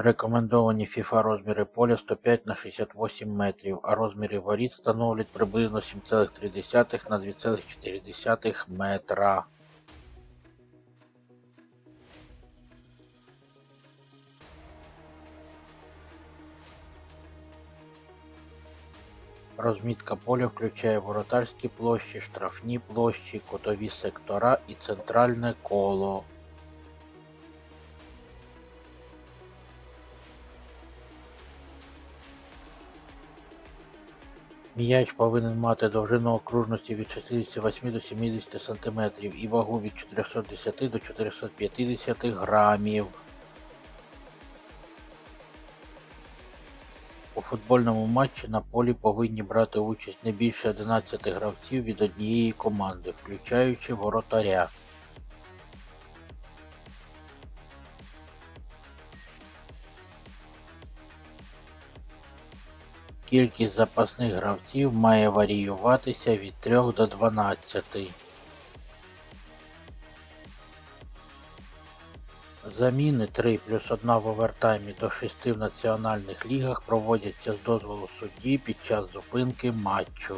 Рекомендовані FIFA розміри поля 105 на 68 метрів, а розміри воріт становлять приблизно 7,3 на 2,4 метра. Розмітка поля включає воротарські площі, штрафні площі, кутові сектора і центральне коло. М'яч повинен мати довжину окружності від 68 до 70 см і вагу від 410 до 450 грамів. У футбольному матчі на полі повинні брати участь не більше 11 гравців від однієї команди, включаючи воротаря. Кількість запасних гравців має варіюватися від 3 до 12. Заміни 3 плюс 1 в овертаймі до 6 в національних лігах проводяться з дозволу судді під час зупинки матчу.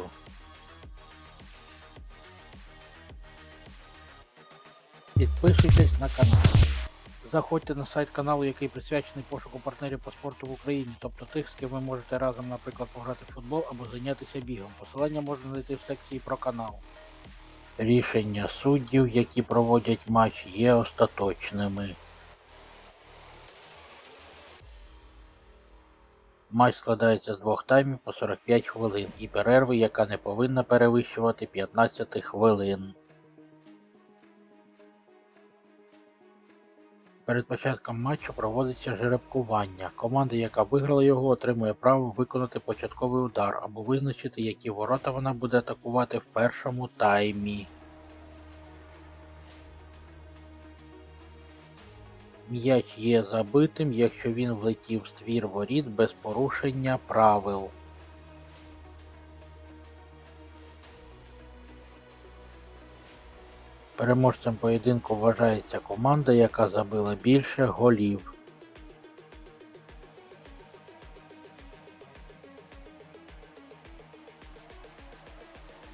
Підписуйтесь на канал. Заходьте на сайт каналу, який присвячений пошуку партнерів по спорту в Україні, тобто тих, з ким ви можете разом, наприклад, пограти в футбол або зайнятися бігом. Посилання можна знайти в секції про канал. Рішення суддів, які проводять матч, є остаточними. Матч складається з двох таймів по 45 хвилин і перерви, яка не повинна перевищувати 15 хвилин. Перед початком матчу проводиться жеребкування. Команда, яка виграла його, отримує право виконати початковий удар або визначити, які ворота вона буде атакувати в першому таймі. М'яч є забитим, якщо він влетів в ствір воріт без порушення правил. Переможцем поєдинку вважається команда, яка забила більше голів.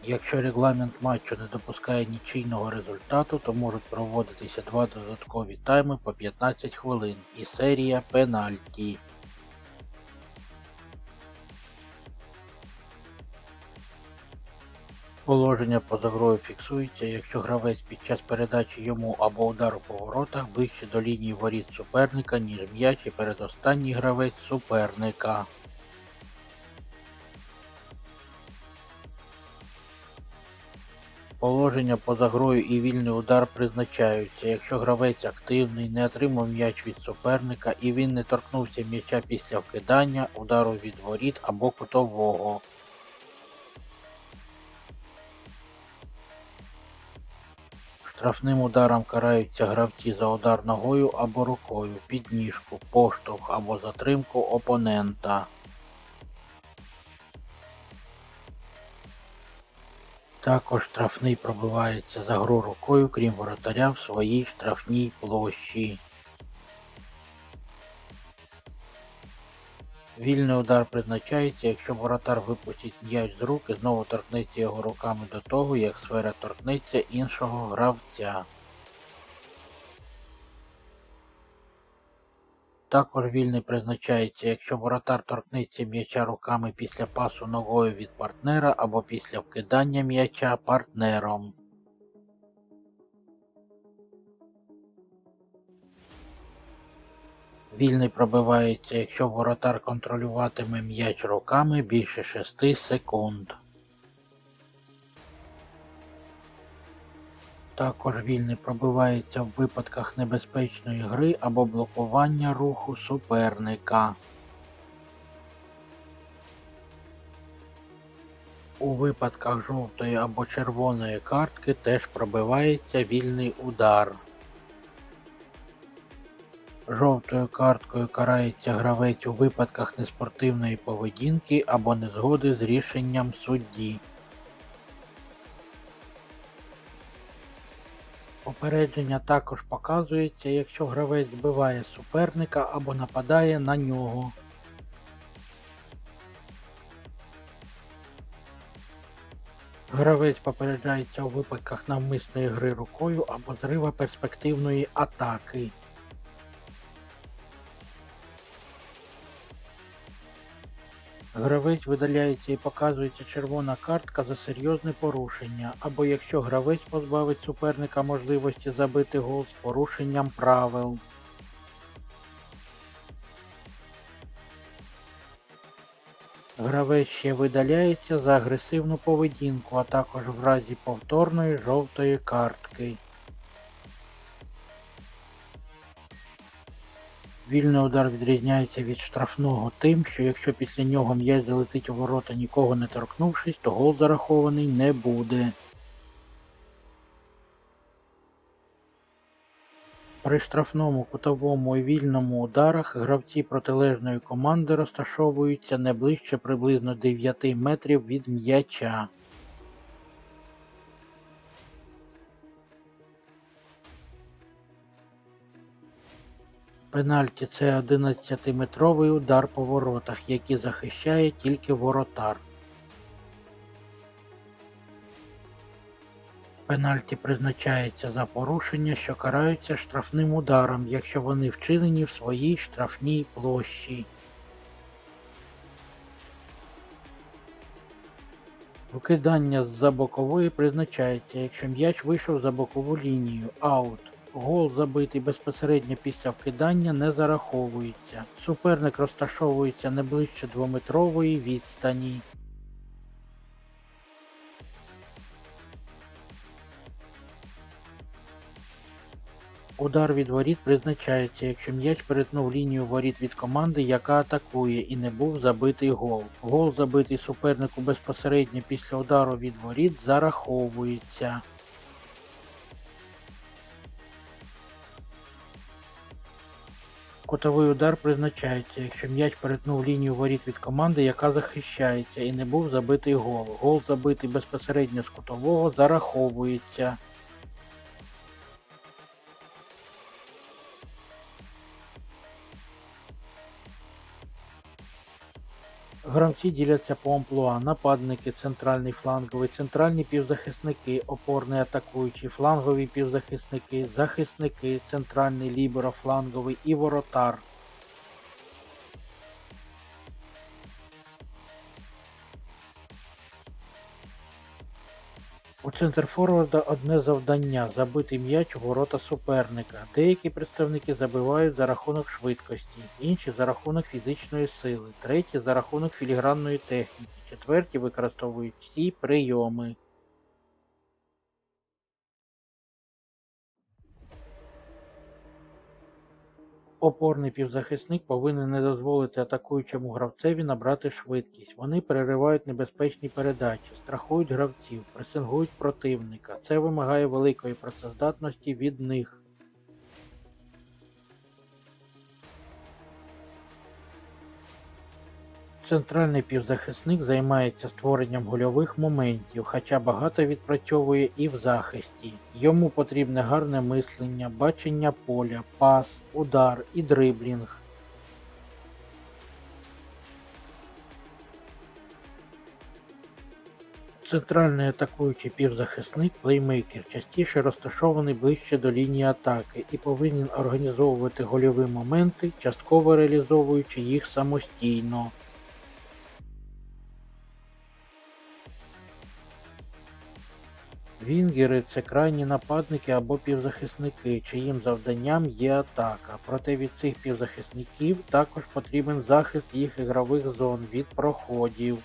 Якщо регламент матчу не допускає нічийного результату, то можуть проводитися два додаткові тайми по 15 хвилин і серія пенальті. Положення поза грою фіксується, якщо гравець під час передачі йому або удару по воротах ближче до лінії воріт суперника, ніж м'яч і передостанній гравець суперника. Положення поза грою і вільний удар призначаються, якщо гравець активний, не отримав м'яч від суперника і він не торкнувся м'яча після вкидання, удару від воріт або кутового. Штрафним ударом караються гравці за удар ногою або рукою, підніжку, поштовх або затримку опонента. Також штрафний пробивається за гру рукою, крім воротаря в своїй штрафній площі. Вільний удар призначається, якщо воротар випустить м'яч з рук і знову торкнеться його руками до того, як сфера торкнеться іншого гравця. Також вільний призначається, якщо воротар торкнеться м'яча руками після пасу ногою від партнера або після вкидання м'яча партнером. Вільний пробивається, якщо воротар контролюватиме м'яч руками більше 6 секунд. Також вільний пробивається в випадках небезпечної гри або блокування руху суперника. У випадках жовтої або червоної картки теж пробивається вільний удар. Жовтою карткою карається гравець у випадках неспортивної поведінки або незгоди з рішенням судді. Попередження також показується, якщо гравець збиває суперника або нападає на нього. Гравець попереджається у випадках навмисної гри рукою або зрива перспективної атаки. Гравець видаляється і показується червона картка за серйозне порушення, або якщо гравець позбавить суперника можливості забити гол з порушенням правил. Гравець ще видаляється за агресивну поведінку, а також в разі повторної жовтої картки. Вільний удар відрізняється від штрафного тим, що якщо після нього м'яч залетить у ворота нікого не торкнувшись, то гол зарахований не буде. При штрафному, кутовому і вільному ударах гравці протилежної команди розташовуються не ближче приблизно 9 метрів від м'яча. Пенальті це 11-метровий удар по воротах, який захищає тільки воротар. Пенальті призначається за порушення, що караються штрафним ударом, якщо вони вчинені в своїй штрафній площі. Викидання з-за бокової призначається, якщо м'яч вийшов за бокову лінію. Аут. Гол забитий безпосередньо після вкидання не зараховується. Суперник розташовується не ближче двометрової відстані. Удар від воріт призначається, якщо м'яч перетнув лінію воріт від команди, яка атакує, і не був забитий гол. Гол, забитий супернику безпосередньо після удару від воріт, зараховується. Кутовий удар призначається, якщо м'яч перетнув лінію воріт від команди, яка захищається, і не був забитий гол. Гол, забитий безпосередньо з кутового, зараховується. Гравці діляться по амплуа, нападники, центральний фланговий, центральні півзахисники, опорний атакуючий, флангові півзахисники, захисники, центральний ліберо, фланговий і воротар. У центрфорварда одне завдання забити м'яч у ворота суперника. Деякі представники забивають за рахунок швидкості, інші за рахунок фізичної сили, треті за рахунок філігранної техніки, четверті використовують всі прийоми. Опорний півзахисник повинен не дозволити атакуючому гравцеві набрати швидкість. Вони переривають небезпечні передачі, страхують гравців, пресингують противника. Це вимагає великої працездатності від них. Центральний півзахисник займається створенням гольових моментів, хоча багато відпрацьовує і в захисті. Йому потрібне гарне мислення, бачення поля, пас, удар і дриблінг. Центральний атакуючий півзахисник плеймейкер частіше розташований ближче до лінії атаки і повинен організовувати гольові моменти, частково реалізовуючи їх самостійно. Вінгери це крайні нападники або півзахисники, чиїм завданням є атака. Проте від цих півзахисників також потрібен захист їх ігрових зон від проходів.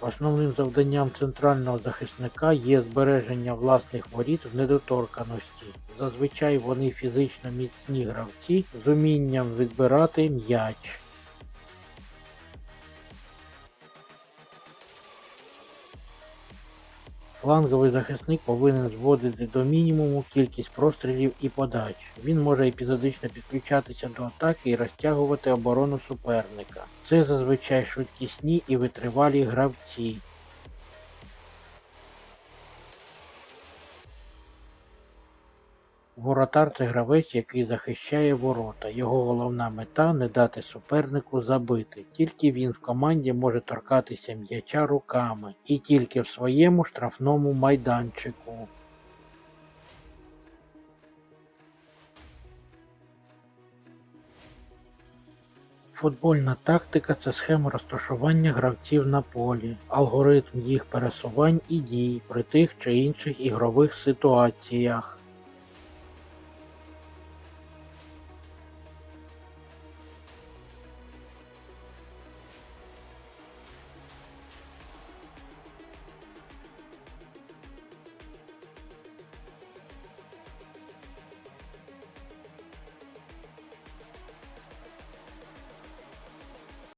Основним завданням центрального захисника є збереження власних воріт в недоторканості. Зазвичай вони фізично міцні гравці з умінням відбирати м'яч. Фланговий захисник повинен зводити до мінімуму кількість прострілів і подач. Він може епізодично підключатися до атаки і розтягувати оборону суперника. Це зазвичай швидкісні і витривалі гравці. Воротар це гравець, який захищає ворота. Його головна мета не дати супернику забити. Тільки він в команді може торкатися м'яча руками і тільки в своєму штрафному майданчику. Футбольна тактика це схема розташування гравців на полі, алгоритм їх пересувань і дій при тих чи інших ігрових ситуаціях.